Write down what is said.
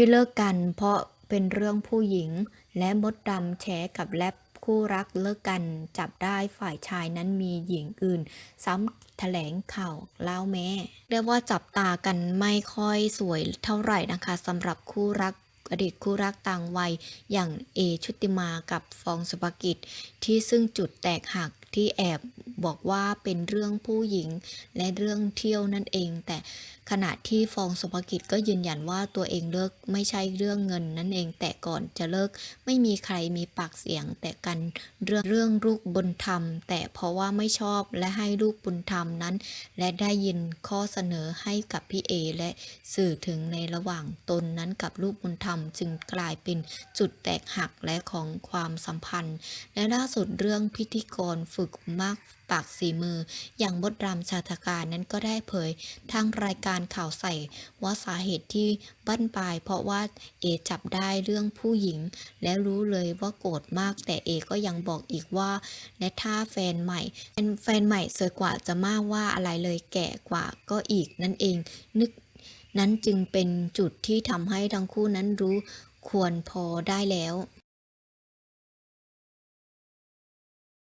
ที่เลิกกันเพราะเป็นเรื่องผู้หญิง และมดดำแฉกับแรปคู่รักเลิกกันจับได้ฝ่ายชายนั้นมีหญิงอื่น ซ้ำแถลงข่าวเล่าแม่ เรียกว่าจับตากันไม่ค่อยสวยเท่าไหร่นะคะสำหรับคู่รักอดีตคู่รักต่างวัยอย่างเอชุติมากับฟองสุภกิจ ที่ซึ่งจุดแตกหัก ที่แอบบอกว่าเป็นเรื่องผู้หญิงและเรื่องเที่ยวนั่นเอง แต่ขณะที่ฟองสุภกิจก็ยืนยันว่าตัวเองเลิกไม่ใช่เรื่องเงินนั่นเอง แต่ก่อนจะเลิกไม่มีใครมีปากเสียง แต่กันเรื่องเรื่องลูกบุญธรรม แต่เพราะว่าไม่ชอบและให้ลูกบุญธรรมนั้น และได้ยินข้อเสนอให้กับพี่เอและสื่อถึงในระหว่างตนนั้นกับลูกบุญธรรม จึงกลายเป็นจุดแตกหักและของความสัมพันธ์ และล่าสุดเรื่องพิธีกรฝึกมากปากสีมือ อย่างมดรำชาตการนั้นก็ได้เผยทางรายการข่าวใส่ว่าสาเหตุที่บั้นปลาย เพราะว่าเอจับได้เรื่องผู้หญิง และรู้เลยว่าโกรธมาก แต่เอก็ยังบอกอีกว่า และถ้าแฟนใหม่เป็นแฟนใหม่สวยกว่าจะมากว่าอะไรเลยแก่กว่าก็อีกนั่นเองนึกนั้นจึงเป็นจุดที่ทำให้ทั้งคู่นั้นรู้ควรพอได้แล้ว